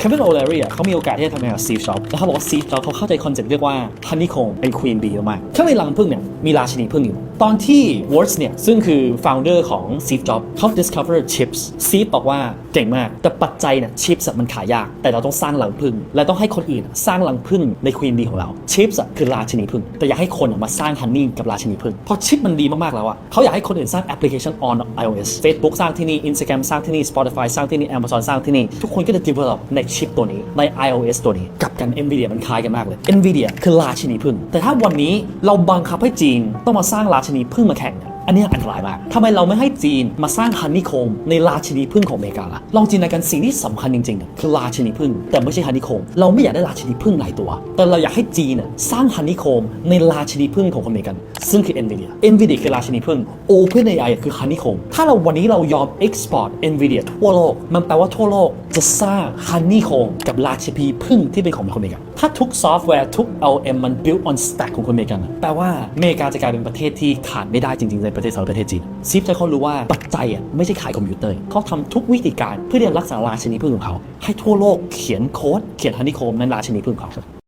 เควินโอเลรี่อะเขามีโอกาสที่จะทำงานกับซีฟช็อปแล้วเขาบอกว่าซีฟช็อปเขาเข้าใจคอนเซ็ปต์เรียกว่าฮันนี่คงเป็นควีนบีมากๆข้างในรังผึ้งเนี่ยมีราชินีผึ้งอยู่ ตอนที่ Words เนี่ย ซึ่งคือ founder ของ Steve Jobs เขา discover chips Steve บอกว่าเก่งมาก แต่ปัจจัยเนี่ย chips มันขายยาก แต่เราต้องสร้างรังผึ้งและต้องให้คนอื่นสร้างรังผึ้งใน Queen Bee ของเรา chips อะคือราชินีผึ้งแต่อยากให้คนอะมาสร้างฮันนี่กับราชินีผึ้งเพราะชิปมันดีมาก ๆ แล้วอะเขาอยากให้คนอื่นสร้างแอปพลิเคชัน on iOS Facebook สร้างที่นี่ Instagram สร้างที่นี่ Spotify สร้างที่นี่ Amazon สร้างที่นี่ ทุกคนก็จะ develop ในชิปตัวนี้ใน iOS ตัวนี้กับกัน Nvidia มันคล้ายกันมากเลย Nvidia คือราชินีผึ้งแต่ถ้าวันนี้เราบังคับให้จีนต้องมาสร้างราชชนีเพิ่งมาแข่ง อันนี้อันตรายมากทำไมเราไม่ให้จีนมาสร้างฮันนี่โคมในราชินีพึ่งของอเมริกาล่ะ ลองจินตนาการสิ่งที่สำคัญจริงๆ คือราชินีพึ่ง แต่ไม่ใช่ฮันนี่โคม เราไม่อยากได้ราชินีพึ่งหลายตัว แต่เราอยากให้จีนน่ะสร้างฮันนี่โคมในราชินีพึ่งของอเมริกัน ซึ่งคือ NVIDIA NVIDIA คือราชินีพึ่ง OpenAI คือฮันนี่โคม ถ้าเราวันนี้เรายอม export NVIDIA ทั่วโลก มันแปลว่าทั่วโลกจะสร้างฮันนี่โคมกับราชินีพึ่งที่เป็นของคนอเมริกันถ้าทุกซอฟต์แวร์ทุก LM มัน build on stack ของคนอเมริกันแปลว่าอเมริกาจะกลายเป็นประเทศที่ขาดไม่ได้จริงๆในประเทศสองประเทศจีนซิฟจะเขารู้ว่าปัจจัยอะไม่ใช่ขายคอมพิวเตอร์เขาทำทุกวิธีการเพื่อที่จะรักษาราชินีพึ่งของเขา ให้ทั่วโลกเขียนโค้ดเขียนฮันนี่โคมในราชินีพึ่งของเขา